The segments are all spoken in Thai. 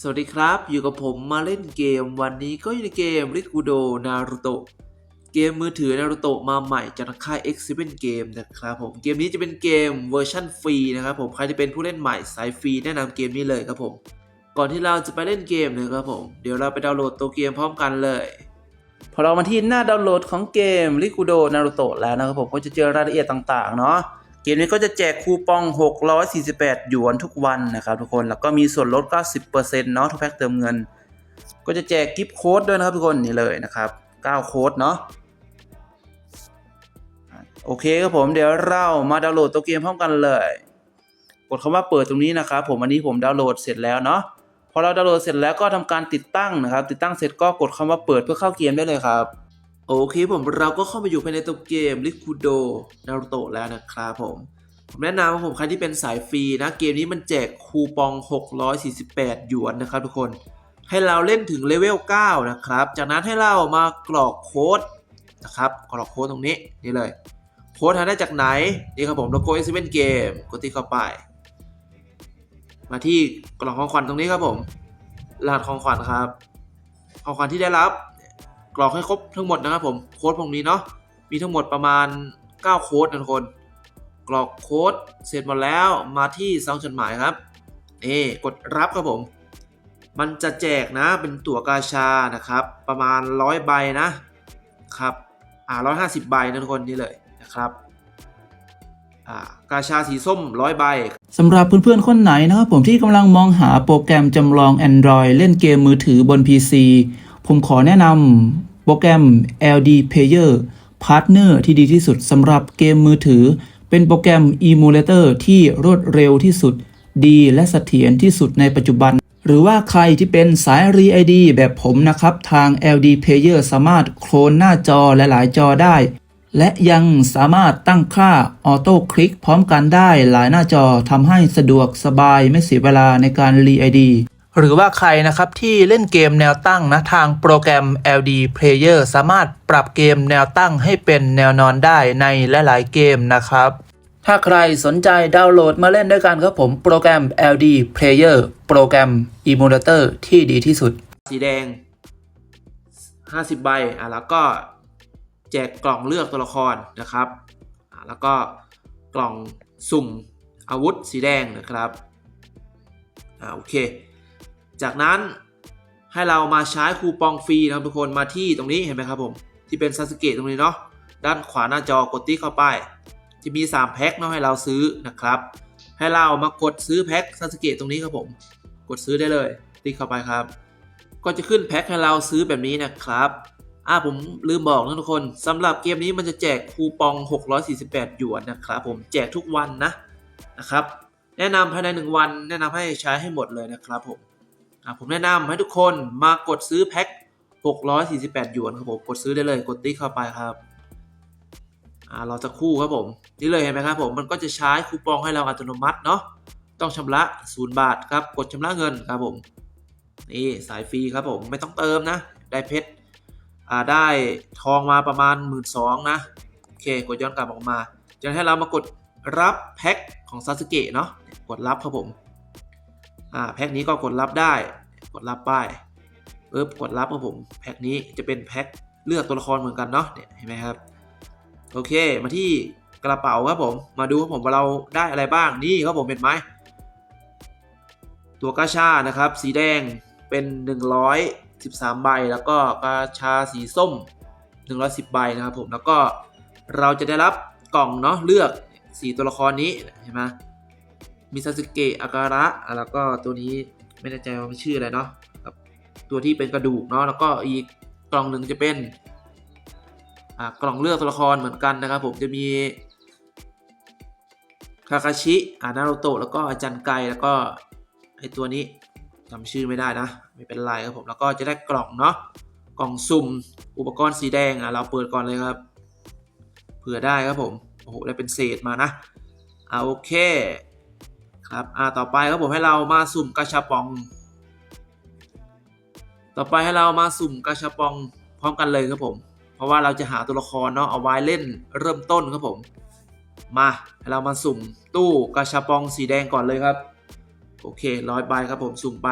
สวัสดีครับ อยู่กับผมมาเล่นเกม วันนี้ก็อยู่ในเกมริกูโดนารูโตะเกมมือถือนารูโตะมาใหม่จากทางค่าย X7 Game นะครับผมเกมนี้จะเป็นเกมเวอร์ชันฟรีนะครับผมใครที่เป็นผู้เล่นใหม่สายฟรีแนะนำเกมนี้เลยครับผม ก่อนที่เราจะไปเล่นเกมนะครับผมเดี๋ยวเราไปดาวน์โหลดตัวเกมพร้อมกันเลยพอเรามาที่หน้าดาวน์โหลดของเกมริกูโดนารูโตะแล้วนะครับผมก็จะเจอรายละเอียดต่างๆเนาะ เกมนี้ก็จะแจกคูปอง 648 หยวนทุกวันนะครับทุกคน แล้วก็มีส่วนลด 90%เนาะทุกแพ็คเติมเงิน ก็จะแจกกิฟต์โค้ดด้วยนะครับทุกคนนี่เลยนะครับ 9 โค้ดเนาะอะโอเคครับผมเดี๋ยวเรามาดาวน์โหลดตัวเกมพร้อมกันเลย กดคำว่าเปิดตรงนี้นะครับผมอันนี้ผมดาวน์โหลดเสร็จแล้วเนาะ พอเราดาวน์โหลดเสร็จแล้วก็ทำการติดตั้งนะครับ ติดตั้งเสร็จก็กดคำว่าเปิดเพื่อเข้าเกมได้เลยครับ โอเคผมเราก็เข้ามาอยู่ภายในตัวเกม r ิคูโดนารูโตะแล้วนะครับผม ผมแนะนำว่าผมใครที่เป็นสายฟรีนะ เกมนี้มันแจกคูปอง 648 หยวนนะครับทุกคน ให้เราเล่นถึงเลเวล 9 นะครับ จากนั้นให้เรามากรอกโค้ดนะครับกรอกโค้ดตรงนี้นี่เลย โค้ดหาได้จากไหน นี่ครับผมโลโก้ S7 Game กดที่เข้าไป มาที่กล่องของขวัญตรงนี้ครับผมรหัสของขวัญครับ ของขวัญที่ได้รับ กรอกให้ครบทั้งหมดนะครับผมโค้ดพวกนี้เนาะมีทั้งหมดประมาณ 9 โค้ดนะทุกคน กรอกโค้ดเสร็จหมดแล้วมาที่ซองจดหมายครับเอกดรับครับผม มันจะแจกนะเป็นตั๋วกาชานะครับ ประมาณ 100 ใบนะครับอ่า150ใบนะทุกคนนี่เลยนะครับอ่ากาชาสีส้ม100ใบสำหรับเพื่อนๆ คนไหนนะครับผมที่กำลังมองหาโปรแกรมจำลอง Android เล่นเกมมือถือบน PC ผมขอแนะนำโปรแกรม LD Player Partner ที่ดีที่สุดสำหรับเกมมือถือ เป็นโปรแกรม Emulator ที่รวดเร็วที่สุด ดีและเสถียรที่สุดในปัจจุบัน หรือว่าใครที่เป็นสาย r e ID แบบผมนะครับ ทาง LD Player สามารถโคลนหน้าจอหลายจอได้ และยังสามารถตั้งค่าออโต้คลิกพร้อมกันได้หลายหน้าจอทำให้สะดวกสบายไม่เสียเวลาในการรีไอดี หรือว่าใครนะครับที่เล่นเกมแนวตั้งนะทางโปรแกรม LD Player สามารถปรับเกมแนวตั้งให้เป็นแนวนอนได้ในหลาย ๆ เกมนะครับ ถ้าใครสนใจดาวน์โหลดมาเล่นด้วยกันครับผมโปรแกรม LD Player โปรแกรม Emulator ที่ดีที่สุด สีแดง 50 ใบอะแล้วก็แจกกล่องเลือกตัวละครนะครับอะแล้วก็กล่องสุ่มอาวุธสีแดงนะครับอ่าโอเค จากนั้นให้เรามาใช้คูปองฟรีนะครับทุกคนมาที่ตรงนี้เห็นไหมครับผม ที่เป็นซาสเกะตรงนี้เนาะด้านขวาหน้าจอกดติ๊กเข้าไปจะมี 3 แพ็คเนาะให้เราซื้อนะครับ ให้เรามากดซื้อแพ็คซาสเกะตรงนี้ครับผม กดซื้อได้เลย ติ๊กเข้าไปครับ ก็จะขึ้นแพ็คให้เราซื้อแบบนี้นะครับอ่าผมลืมบอกนะทุกคนสำหรับเกมนี้มันจะแจกคูปอง 648 หยวนนะครับผมแจกทุกวันนะนะครับ แนะนำภายใน 1 วัน แนะนำให้ใช้ให้หมดเลยนะครับผม ผมแนะนำให้ทุกคนมากดซื้อแพ็ค648 หยวนครับผมกดซื้อได้เลยกดติ๊กเข้าไปครับอ่าเราจะคู่ครับผมนี่เลยเห็นไหมครับผมมันก็จะใช้คูปองให้เราอัตโนมัติเนาะต้องชำระ 0 บาทครับกดชำระเงินครับผมนี่สายฟรีครับผมไม่ต้องเติมนะ ได้เพชรอ่าได้ทองมาประมาณ 1 2ื่นนะโอเคกดย้อนกลับออกมาจะให้เรามากดรับแพ็คของซาสึเกะเนาะกดรับครับผม อ่าแพ็คนี้ก็กดรับได้ กดรับป้ายปึ๊บกดรับครับผมแพ็คนี้จะเป็นแพ็คเลือกตัวละครเหมือนกันเนาะเนี่ยเห็นไหมครับโอเคมาที่กระเป๋าครับผมมาดูครับผมว่าเราได้อะไรบ้างนี่ครับผมเห็นไหมตัวกาชานะครับ สีแดงเป็น 113 ใบ แล้วก็กาชาสีส้ม 110 ใบนะครับผมแล้วก็เราจะได้รับกล่องเนาะเลือก4ตัวละครนี้เห็นไหม มีซาสึเกะอาการะแล้วก็ตัวนี้ไม่แน่ใจว่ามันชื่ออะไรเนาะตัวที่เป็นกระดูกเนาะแล้วก็อีกกล่องหนึ่งจะเป็นอ่ากล่องเลือกตัวละครเหมือนกันนะครับ ผมจะมีคาคาชิอานาโรโตะแล้วก็อาจันไกแล้วก็ไอตัวนี้จำชื่อไม่ได้นะ ไม่เป็นไรครับผมแล้วก็จะได้กล่องเนาะกล่องสุ่มอุปกรณ์สีแดงอะเราเปิดก่อนเลยครับเผื่อได้ครับผมโอ้โหได้เป็นเศษมานะอ่าโอเค ครับอ่าต่อไปครับผมให้เรามาสุ่มกาชาปอง ต่อไปให้เรามาสุ่มกาชาปองพร้อมกันเลยครับผม เพราะว่าเราจะหาตัวละครเนาะเอาไว้เล่นเริ่มต้นครับผม มาให้เรามาสุ่มตู้กระชับปองสีแดงก่อนเลยครับ โอเคร้อยใบครับผมสุ่มไป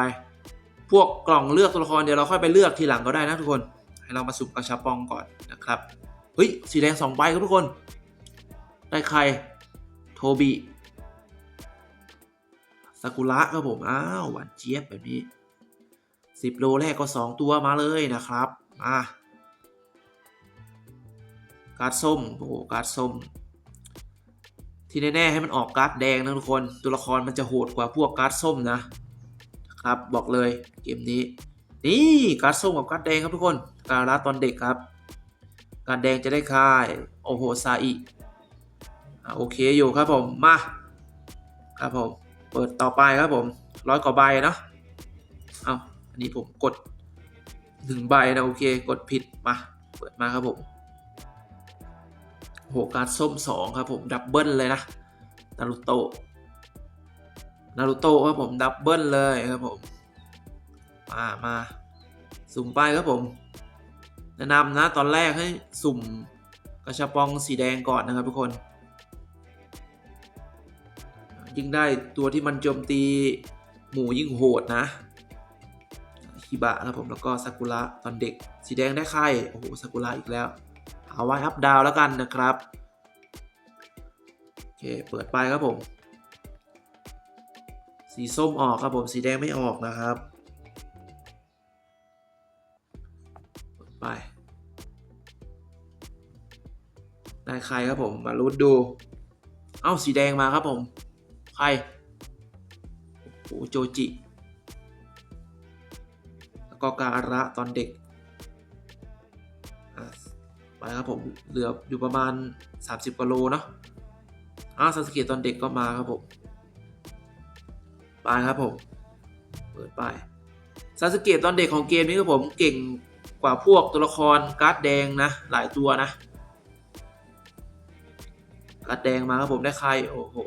พวกกล่องเลือกตัวละครเดี๋ยวเราค่อยไปเลือกทีหลังก็ได้นะทุกคน ให้เรามาสุ่มกระชับปองก่อนนะครับเฮ้ยสีแดงสองใบครับทุกคน ได้ใครโทบิ ซากุระครับผมอ้าวหวานเจี๊ยบแบบนี้สิบโลแรกก็สองตัวมาเลยนะครับมาการ์ดส้มโอ้โหการ์ดส้ม ที่แน่ๆให้มันออกการ์ดแดงนะทุกคน ตัวละครมันจะโหดกว่าพวกการ์ดส้มนะครับบอกเลยเกมนี้ นี่การ์ดส้มกับการ์ดแดงครับทุกคนการัตอนเด็กครับ การดแดงจะได้ค่ายโอโหซาอิอะโอเคอยู่ครับผมมาครับผม เปิดต่อไปครับผมร้อยกว่าใบเนาะเอาอันนี้ผมกดหนึ่งใบนะโอเคกดผิดมาเปิดมาครับผมโหการส้มสองครับผมดับเบิลเลยนะนารูโตะนารูโตะครับผมดับเบิลเลยครับผมมามาสุ่มไปครับผม แนะนำนะตอนแรกให้สุ่มกระชับปองสีแดงก่อนนะครับทุกคน ยิ่งได้ตัวที่มันโจมตีหมูยิ่งโหดนะฮิบะครับผมแล้วก็ซากุระตอนเด็ก สีแดงได้ไข่โอ้โหซากุระอีกแล้ว เอาไว้อัพดาวแล้วกันนะครับโอเคเปิดไปครับผม สีส้มออกครับผมสีแดงไม่ออกนะครับไปได้ใครครับผมมาลุ้นดู เอ้าสีแดงมาครับผม ใคร โอ้โจจิ แล้วก็การะตอนเด็กไปครับผม เหลืออยู่ประมาณ 30กว่าโลเนาะอ้าซาสเกตตอนเด็กก็มาครับผม ไปครับผม เปิดไปซาสเกตตอนเด็กของเกมนี้ครับผมเก่งกว่าพวกตัวละครการ์ดแดงนะ หลายตัวนะการ์ดแดงมาครับผมได้ใคร โอ้โห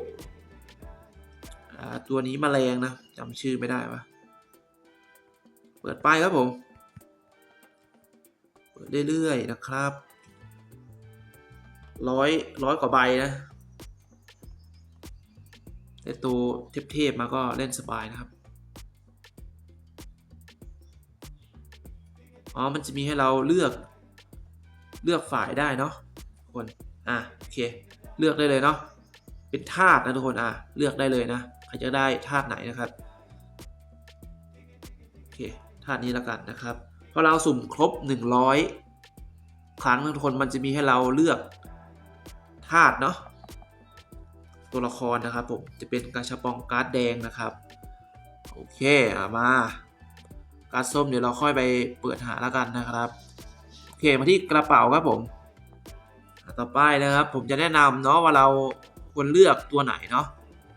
ตัวนี้มแมลงนะจำชื่อไม่ได้วะเปิดไปครับผม เปิดเรื่อยๆนะครับร้อยร้อยกว่าใบนะแต่ตัวเทพๆมาก็เล่นสบายนะครับ อ๋อ มันจะมีให้เราเลือกเลือกฝ่ายได้เนาะทุกคน อะ โอเค เลือกได้เลยเนาะ เป็นธาตุนะทุกคน อะ เลือกได้เลยนะ ใครจะได้ธาตุไหนนะครับโอเคธาตุนี้แล้วกันนะครับพอเราสุ่มครบ 100 ครั้งทุกคนมันจะมีให้เราเลือกธาตุเนาะตัวละครนะครับผมจะเป็นกาชาปองการ์ดแดงนะครับโอเคอะมาการ์ดส้มเดี๋ยวเราค่อยไปเปิดหาแล้วกันนะครับโอเคมาที่กระเป๋าครับผมต่อไปนะครับผมจะแนะนำเนาะว่าเราควรเลือกตัวไหนเนาะ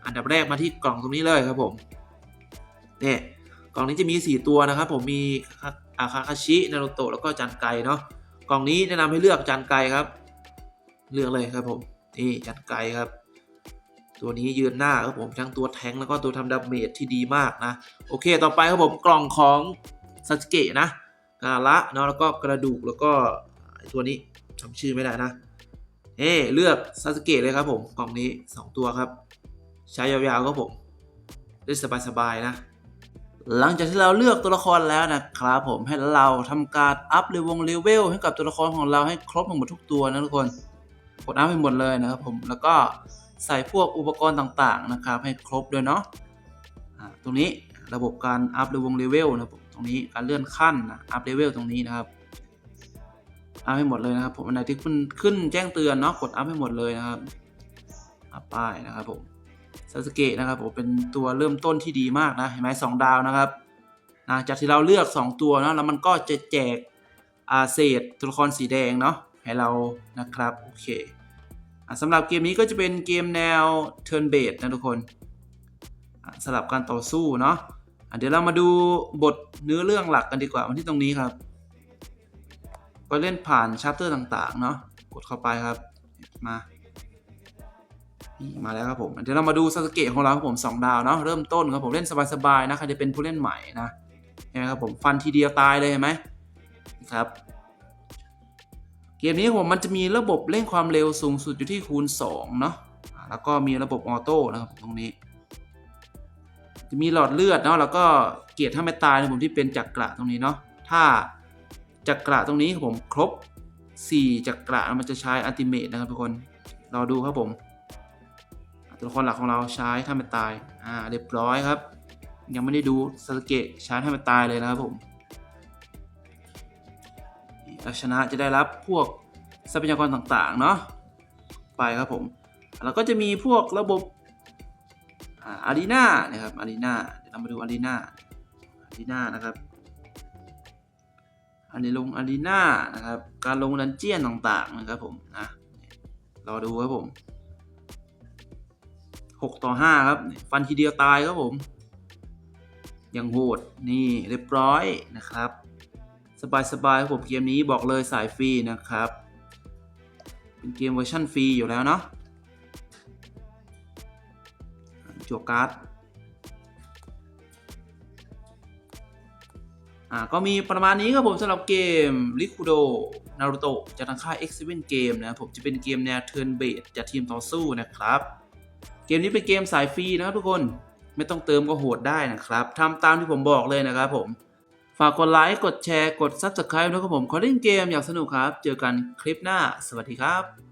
อันดับแรกมาที่กล่องตรงนี้เลยครับผมเนี่ยกล่องนี้จะมี 4 ตัวนะครับ ผมมีอาคาคาชินารุโตะแล้วก็จันไกเนาะกล่องนี้แนะนำให้เลือกจันไกครับ เลือกเลยครับผมนี่จันไกครับ ตัวนี้ยืนหน้าครับผมทั้งตัวแทงแล้วก็ตัวทำดาเมจที่ดีมากนะ โอเค ต่อไปครับผมกล่องของซาสเกะนะกาละเนาะแล้วก็กระดูกแล้วก็ตัวนี้จำชื่อไม่ได้นะเอ้เลือกซาสเกะเลยครับผมกล่องนี้ 2 ตัวครับ ใช้ยาวๆครับผมได้สบายๆนะ หลังจากที่เราเลือกตัวละครแล้วนะครับผมให้เราทำการอัพเลเวลเลเวลให้กับตัวละครของเราให้ครบหมดทุกตัวนะทุกคนกดอัพให้หมดเลยนะครับผมแล้วก็ใส่พวกอุปกรณ์ต่างๆนะครับ ให้ครบด้วยเนาะตรงนี้ระบบการอัพเลเวลเลเวลนะครับผมตรงนี้การเลื่อนขั้นนะอัพเลเวลตรงนี้นะครับอัพให้หมดเลยนะครับผมอันไหนที่ขึ้นขึ้นแจ้งเตือนเนาะกดอัพให้หมดเลยนะครับอัพป้ายนะครับผม ซาสเกะนะครับผมเป็นตัวเริ่มต้นที่ดีมากนะเห็นไหมสองดาวนะครับนะจากที่เราเลือก 2 ตัวนะแล้วมันก็จะแจกอาเศษตัวละครสีแดงเนาะให้เรานะครับโอเคสำหรับเกมนี้ก็จะเป็นเกมแนว Turn Based นะทุกคนสลับการต่อสู้เนาะะเดี๋ยวเรามาดูบทเนื้อเรื่องหลักกันดีกว่ามาที่ตรงนี้ครับก็เล่นผ่านชัปเตอร์ต่างๆเนาะกดเข้าไปครับมา นี่มาแล้วครับผมเดี๋ยวเรามาดูซาสเกะของเราครับผม2ดาวเนาะเริ่มต้นครับผมเล่นสบายๆนะใครจะเป็นผู้เล่นใหม่นะเห็นไหมครับผมฟันทีเดียวตายเลยเห็นไหมครับ เกมนี้ผมมันจะมีระบบเร่งความเร็วสูงสุดอยู่ที่คูณ2เนาะแล้วก็มีระบบออโต้นะครับตรงนี้ จะมีหลอดเลือดเนาะแล้วก็เกียรติถ้าไม่ตายนะผมที่เป็นจักระตรงนี้เนาะถ้าจักระตรงนี้ครับผมครบ 4 จักระมันจะใช้อัลติเมทนะครับทุกคนราดูครับผม ตัวละครหลักของเราใช้ถ้าไม่ตาย อ่า เรียบร้อยครับ ยังไม่ได้ดูสเกะใช้ถ้าไม่ตายเลยนะครับผมเราชนะจะได้รับพวกทรัพยากรต่างๆ เนาะ ไปครับผม แล้วก็จะมีพวกระบบอารีนานะครับ อารีนาเดี๋ยวเรามาดูอารีนาอารีนานะครับ อันนี้ลงอารีนานะครับ การลงดันเจียนต่างๆนะครับผมนะ รอดูครับผม 6 ต่อ 5 ครับ ฟันทีเดียวตายครับผม ยังโหดนี่เรียบร้อยนะครับ สบายๆครับผมเกมนี้บอกเลยสายฟรีนะครับ เป็นเกมเวอร์ชันฟรีอยู่แล้วเนาะจั่วการ์ดอ่าก็มีประมาณนี้ครับผมสำหรับเกม r i k u d o Naruto จากทางค่าย X7 Game นะผมจะเป็นเกมแนว Turn Based จากทีมต่อสู้นะครับ เกมนี้เป็นเกมสายฟรีนะครับทุกคนไม่ต้องเติมก็โหดได้นะครับทำตามที่ผมบอกเลยนะครับผม ฝากกดไลค์ กดแชร์ กด Subscribe ด้วยครับผม ขอเล่นเกมอยากสนุกครับ เจอกันคลิปหน้า สวัสดีครับ